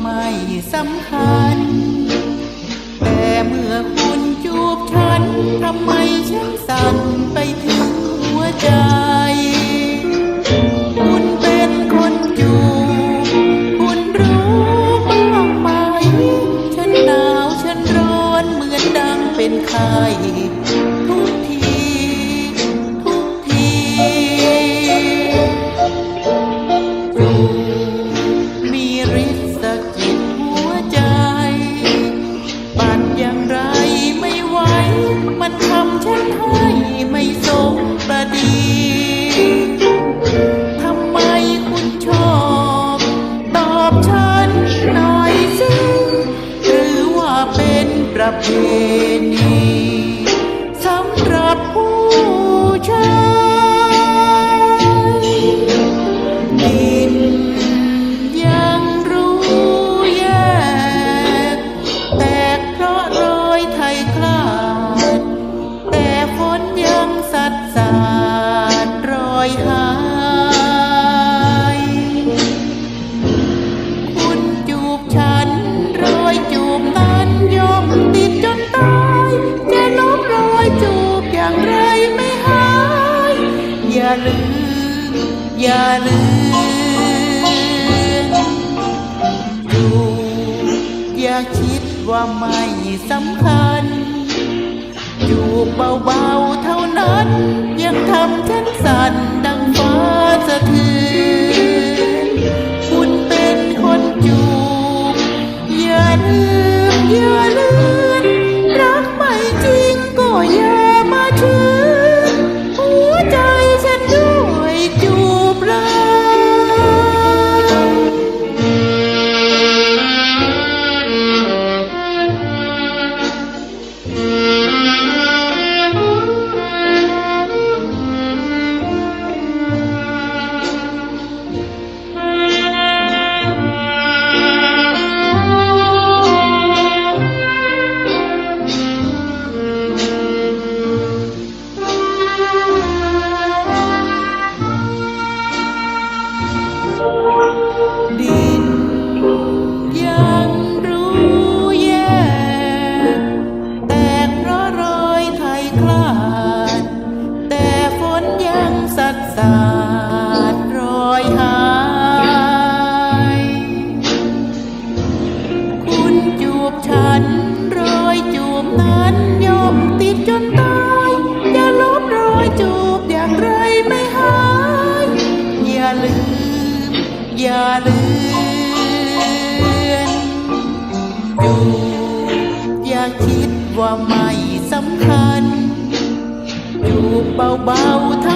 ไม่สำคัญ แต่เมื่อคุณจูบฉันทำไมฉันสั่นไปถึงหัวใจ คุณเป็นคนจูบคุณรู้บ้างไหมฉันหนาวฉันร้อนเหมือนดังเป็นไข้ อย่างไรไม่ไหว มันทำฉันให้ไม่สมประดีทำไมคุณชอบ ตอบฉันหน่อยสิหรือว่าเป็นประเพณี อย่าลืมดูอย่าคิดว่าไม่สำคัญ อยู่เบาๆเท่านั้น ยังทำฉันสั่นดัง ฉันรอยจูบนั้นยอมติดจนตายอย่าลบรอยจูบอย่างไรไม่หายอย่าลืม อย่าลือนจูบอย่าคิดว่าไม่สำคัญจูบเบาๆท่า